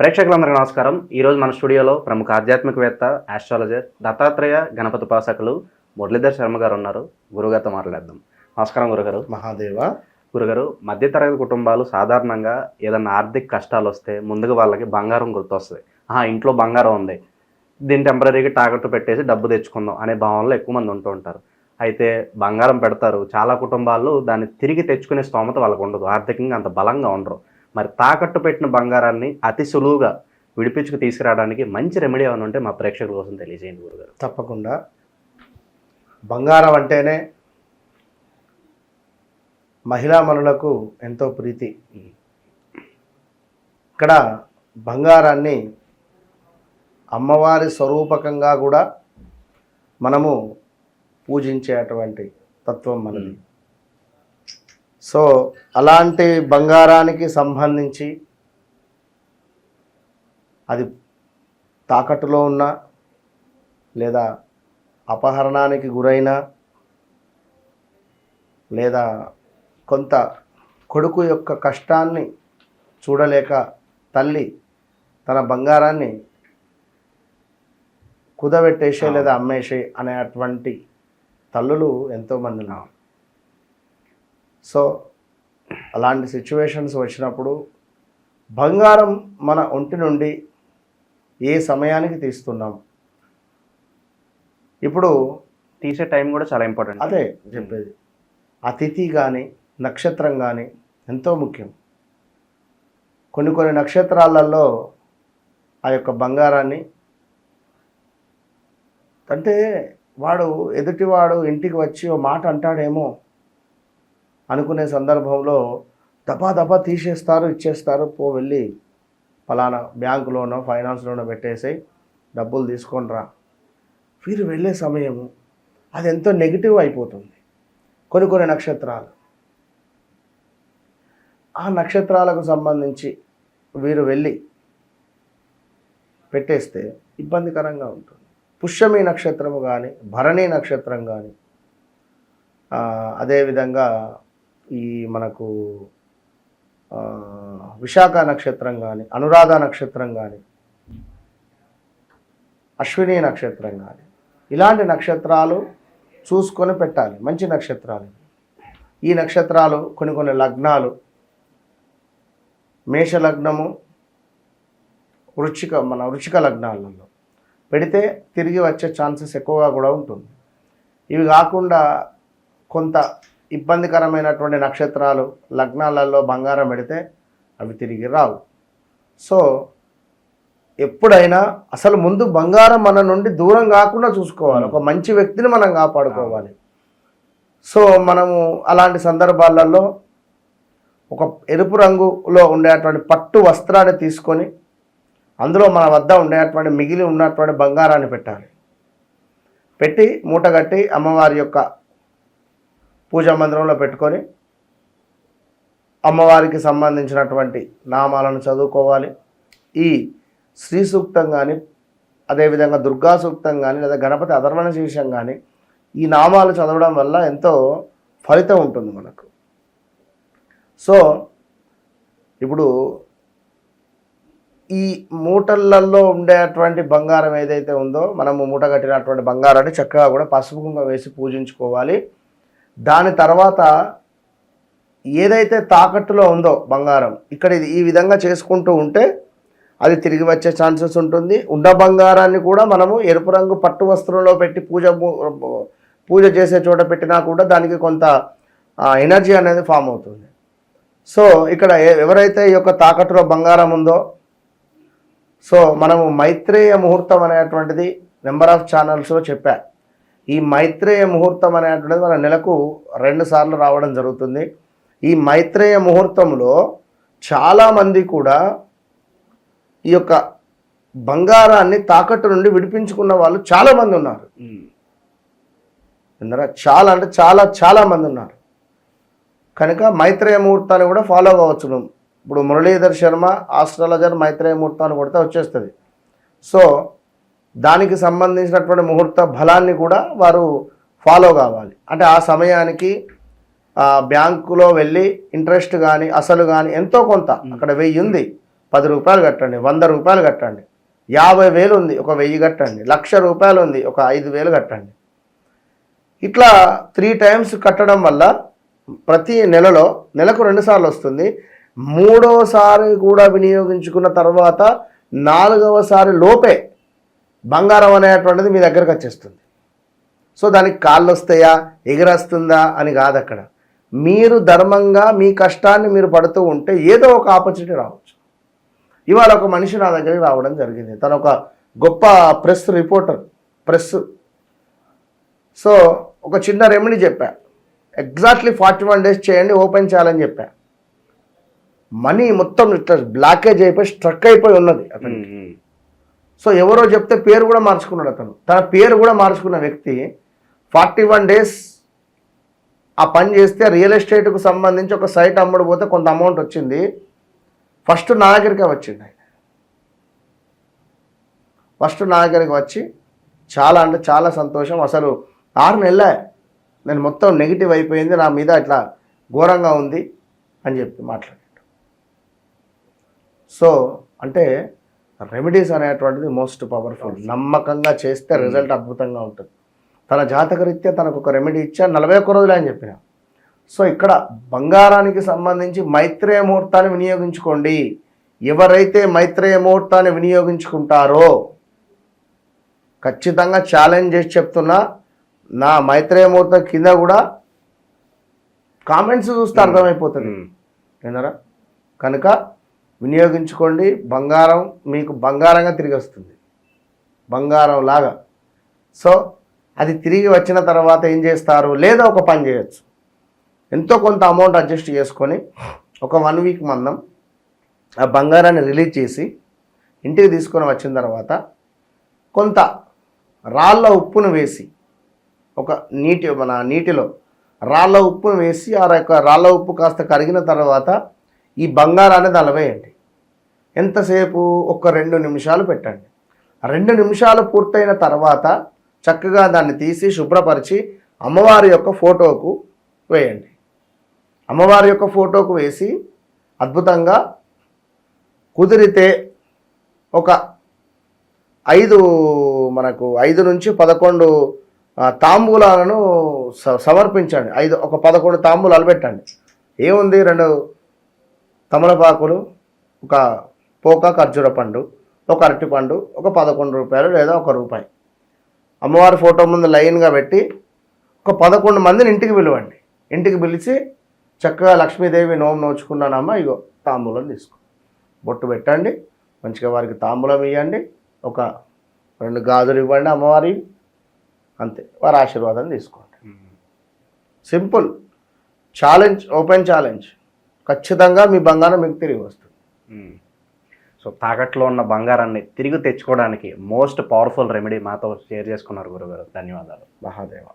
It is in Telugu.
ప్రేక్షకులందరికీ నమస్కారం. ఈరోజు మన స్టూడియోలో ప్రముఖ ఆధ్యాత్మికవేత్త ఆస్ట్రాలజర్ దత్తాత్రేయ గణపతి ఉపాసకులు మురళీధర్ శర్మ గారు ఉన్నారు. గురుగారితో మాట్లాడదాం నమస్కారం గురుగారు. మహాదేవ. గురుగారు మధ్యతరగతి కుటుంబాలు సాధారణంగా ఏదన్నా ఆర్థిక కష్టాలు వస్తే ముందుగా వాళ్ళకి బంగారం గుర్తొస్తుంది. ఆహా ఇంట్లో బంగారం ఉంది. దీన్ని టెంపరీగా తాకట్టు పెట్టేసి డబ్బు తెచ్చుకుందాం అనే భావనలో ఎక్కువ మంది ఉంటూ ఉంటారు. అయితే బంగారం పెడతారు. చాలా కుటుంబాల్లో దాన్ని తిరిగి తెచ్చుకునే స్తోమత వాళ్ళకు ఉండదు. ఆర్థికంగా అంత బలంగా ఉండరు. మరి తాకట్టు పెట్టిన బంగారాన్ని అతి సులువుగా విడిపించుకు తీసుకురావడానికి మంచి రెమెడీ ఏమైనా ఉంటే మా ప్రేక్షకుల కోసం తెలియజేయండి గురుగారు. తప్పకుండా. బంగారం అంటేనే మహిళామణులకు ఎంతో ప్రీతి. ఇక్కడ బంగారాన్ని అమ్మవారి స్వరూపకంగా కూడా మనము పూజించేటువంటి తత్వం మనది. సో అలాంటి బంగారానికి సంబంధించి అది తాకట్టులో ఉన్న లేదా అపహరణానికి గురైన లేదా కొంత కొడుకు యొక్క కష్టాన్ని చూడలేక తల్లి తన బంగారాన్ని కుదబెట్టేసే లేదా అమ్మేసే అనేటువంటి తల్లులు ఎంతోమంది ఉన్నారు. సో అలాంటి సిచ్యువేషన్స్ వచ్చినప్పుడు బంగారం మన ఒంటి నుండి ఏ సమయానికి తీస్తున్నాం? ఇప్పుడు తీసే టైం కూడా చాలా ఇంపార్టెంట్ అదే చెప్పేది. ఆ తిథి కానీ నక్షత్రం కానీ ఎంతో ముఖ్యం. కొన్ని కొన్ని నక్షత్రాలలో ఆ యొక్క బంగారాన్ని అంటే వాడు ఎదుటివాడు ఇంటికి వచ్చి ఓ మాట అంటాడేమో అనుకునే సందర్భంలో దపా దపా తీసేస్తారు ఇచ్చేస్తారు. పో వెళ్ళి ఫలానా బ్యాంకులోనో ఫైనాన్స్లోనో పెట్టేసి డబ్బులు తీసుకొని రా వీరు వెళ్ళే సమయము అది ఎంతో నెగిటివ్ అయిపోతుంది. కొన్ని కొన్ని నక్షత్రాలు. ఆ నక్షత్రాలకు సంబంధించి వీరు వెళ్ళి పెట్టేస్తే ఇబ్బందికరంగా ఉంటుంది. పుష్యమి నక్షత్రము కానీ భరణి నక్షత్రం కానీ అదేవిధంగా ఈ మనకు విశాఖ నక్షత్రం కానీ అనురాధ నక్షత్రం కానీ అశ్విని నక్షత్రం కానీ ఇలాంటి నక్షత్రాలు చూసుకొని పెట్టాలి. మంచి నక్షత్రాలు ఈ నక్షత్రాలు కొన్ని కొన్ని లగ్నాలు మేష లగ్నము వృచ్చిక మన వృచ్చిక లగ్నాలలో పెడితే తిరిగి వచ్చే ఛాన్సెస్ ఎక్కువగా కూడా ఉంటుంది. ఇవి కాకుండా కొంత ఇబ్బందికరమైనటువంటి నక్షత్రాలు లగ్నాలలో బంగారం పెడితే అవి తిరిగి రావు. సో ఎప్పుడైనా అసలు ముందు బంగారం మన నుండి దూరం కాకుండా చూసుకోవాలి. ఒక మంచి వ్యక్తిని మనం కాపాడుకోవాలి. సో మనము అలాంటి సందర్భాలలో ఒక ఎరుపు రంగులో ఉండేటువంటి పట్టు వస్త్రాన్ని తీసుకొని అందులో మన వద్ద ఉండేటువంటి మిగిలి ఉన్నటువంటి బంగారాన్ని పెట్టాలి. పెట్టి మూట కట్టి అమ్మవారి యొక్క పూజా మందిరంలో పెట్టుకొని అమ్మవారికి సంబంధించినటువంటి నామాలను చదువుకోవాలి. ఈ శ్రీ సూక్తం కానీ అదేవిధంగా దుర్గా సూక్తం కానీ లేదా గణపతి అధర్వణ శీర్షం కానీ ఈ నామాలు చదవడం వల్ల ఎంతో ఫలితం ఉంటుంది మనకు. సో ఇప్పుడు ఈ మూటలలో ఉండేటువంటి బంగారం ఏదైతే ఉందో మనము మూట కట్టినటువంటి బంగారాన్ని చక్కగా కూడా పసుపు కుంకుమ వేసి పూజించుకోవాలి. దాని తర్వాత ఏదైతే తాకట్టులో ఉందో బంగారం ఇక్కడ ఇది ఈ విధంగా చేసుకుంటూ ఉంటే అది తిరిగి వచ్చే ఛాన్సెస్ ఉంటుంది. ఉన్న బంగారాన్ని కూడా మనము ఎరుపు రంగు పట్టు వస్త్రంలో పెట్టి పూజ పూజ చేసే చోట పెట్టినా కూడా దానికి కొంత ఎనర్జీ అనేది ఫామ్ అవుతుంది. సో ఇక్కడ ఎవరైతే ఈ యొక్క తాకట్టులో బంగారం ఉందో సో మనము మైత్రేయ ముహూర్తం అనేటువంటిది నెంబర్ ఆఫ్ ఛానల్స్లో చెప్పా. ఈ మైత్రేయ ముహూర్తం అనేటువంటిది మన నెలకు రెండు సార్లు రావడం జరుగుతుంది. ఈ మైత్రేయ ముహూర్తంలో చాలామంది కూడా ఈ యొక్క బంగారాన్ని తాకట్టు నుండి విడిపించుకున్న వాళ్ళు చాలామంది ఉన్నారు. ఇందర చాలా అంటే చాలా చాలా మంది ఉన్నారు. కనుక మైత్రేయ ముహూర్తాన్ని కూడా ఫాలో కావచ్చు ఇప్పుడు మురళీధర్ శర్మ ఆస్ట్రాలజర్ మైత్రేయ ముహూర్తాన్ని కొడితే వచ్చేస్తుంది. సో దానికి సంబంధించినటువంటి ముహూర్త బలాన్ని కూడా వారు ఫాలో కావాలి. అంటే ఆ సమయానికి బ్యాంకులో వెళ్ళి ఇంట్రెస్ట్ కానీ అసలు కానీ ఎంతో కొంత అక్కడ వెయ్యి ఉంది పది రూపాయలు కట్టండి వంద రూపాయలు కట్టండి యాభై వేలు ఉంది ఒక వెయ్యి కట్టండి లక్ష రూపాయలు ఉంది ఒక ఐదు వేలు కట్టండి. ఇట్లా త్రీ టైమ్స్ కట్టడం వల్ల ప్రతి నెలలో నెలకు రెండుసార్లు వస్తుంది. మూడవసారి కూడా వినియోగించుకున్న తర్వాత నాలుగవసారి లోపే బంగారం అనేటువంటిది మీ దగ్గరకు వచ్చేస్తుంది. సో దానికి కాళ్ళు వస్తాయా ఎగిరొస్తుందా? అని కాదు అక్కడ. మీరు ధర్మంగా మీ కష్టాన్ని మీరు పడుతూ ఉంటే ఏదో ఒక ఆపర్చునిటీ రావచ్చు. ఇవాళ ఒక మనిషి నా దగ్గరికి రావడం జరిగింది. తను ఒక గొప్ప ప్రెస్ రిపోర్టర్ ప్రెస్. సో ఒక చిన్న రెమెడీ చెప్పా. ఎగ్జాక్ట్లీ ఫార్టీ వన్ డేస్ చేయండి ఓపెన్ చేయాలని చెప్పా. మనీ మొత్తం ఇట్లా బ్లాకేజ్ అయిపోయి స్ట్రక్ అయిపోయి ఉన్నది అతనికి. సో ఎవరో చెప్తే పేరు కూడా మార్చుకున్నాడు అతను. తన పేరు కూడా మార్చుకున్న వ్యక్తి ఫార్టీ వన్ డేస్ ఆ పని చేస్తే రియల్ ఎస్టేట్కు సంబంధించి ఒక సైట్ అమ్ముడు పోతే కొంత అమౌంట్ వచ్చింది. ఫస్ట్ నా దగ్గరికే వచ్చింది ఆయన. ఫస్ట్ నా దగ్గరికి వచ్చి చాలా అంటే చాలా సంతోషం. అసలు ఆరు నెలలే. నేను మొత్తం నెగిటివ్ అయిపోయింది. నా మీద ఇట్లా ఘోరంగా ఉంది అని చెప్పి మాట్లాడాడు. సో అంటే రెమెడీస్ అనేటువంటిది మోస్ట్ పవర్ఫుల్. నమ్మకంగా చేస్తే రిజల్ట్ అద్భుతంగా ఉంటుంది. తన జాతకరీత్యా తనకు ఒక రెమెడీ ఇచ్చా నలభై ఒక్క రోజులే అని చెప్పిన. సో ఇక్కడ బంగారానికి సంబంధించి మైత్రేయ ముహూర్తాన్ని వినియోగించుకోండి. ఎవరైతే మైత్రేయ ముహూర్తాన్ని వినియోగించుకుంటారో ఖచ్చితంగా ఛాలెంజ్ చేసి చెప్తున్నా నా మైత్రేయ ముహూర్తం కింద కూడా కామెంట్స్ చూస్తే అర్థమైపోతుంది. ఉమ్. విన్నారా? కనుక వినియోగించుకోండి. బంగారం మీకు బంగారంగా తిరిగి వస్తుంది. బంగారం లాగా. సో అది తిరిగి వచ్చిన తర్వాత ఏం చేస్తారు? లేదా ఒక పని చేయొచ్చు. ఎంతో కొంత అమౌంట్ అడ్జస్ట్ చేసుకొని ఒక వన్ వీక్ మందం ఆ బంగారాన్ని రిలీజ్ చేసి ఇంటికి తీసుకొని వచ్చిన తర్వాత కొంత రాళ్ళ ఉప్పును వేసి ఒక నీటి మన నీటిలో రాళ్ళ ఉప్పును వేసి ఆ యొక్క రాళ్ళ ఉప్పు కాస్త కరిగిన తర్వాత ఈ బంగారాన్ని దానిలో ఎంతసేపు? ఒక రెండు నిమిషాలు పెట్టండి. రెండు నిమిషాలు పూర్తయిన తర్వాత చక్కగా దాన్ని తీసి శుభ్రపరిచి అమ్మవారి యొక్క ఫోటోకు వేయండి. అమ్మవారి యొక్క ఫోటోకు వేసి అద్భుతంగా కుదిరితే ఒక ఐదు మనకు ఐదు నుంచి పదకొండు తాంబూలాలను స- సమర్పించండి. ఐదు ఒక పదకొండు తాంబూలాలు పెట్టండి. ఏముంది? రెండు తమలపాకులు ఒక పోక ఖర్జూర పండు ఒక అరటి పండు ఒక పదకొండు రూపాయలు లేదా ఒక రూపాయి. అమ్మవారి ఫోటో ముందు లైన్గా పెట్టి ఒక పదకొండు మందిని ఇంటికి పిలవండి. ఇంటికి పిలిచి చక్కగా లక్ష్మీదేవి నోము నోచుకున్నానమ్మా ఇగో తాంబూలం తీసుకో. బొట్టు పెట్టండి మంచిగా వారికి తాంబూలం ఇవ్వండి ఒక రెండు గాజులు ఇవ్వండి అమ్మవారి అంతే. వారి ఆశీర్వాదం తీసుకోండి. సింపుల్. Challenge open challenge. ఖచ్చితంగా మీ బంగారం మీకు తిరిగి వస్తుంది. సో తాకట్లో ఉన్న బంగారాన్ని తిరిగి తెచ్చుకోవడానికి మోస్ట్ పవర్ఫుల్ రెమెడీ మాతో షేర్ చేసుకున్నారు గురుగారు. ధన్యవాదాలు. మహాదేవ.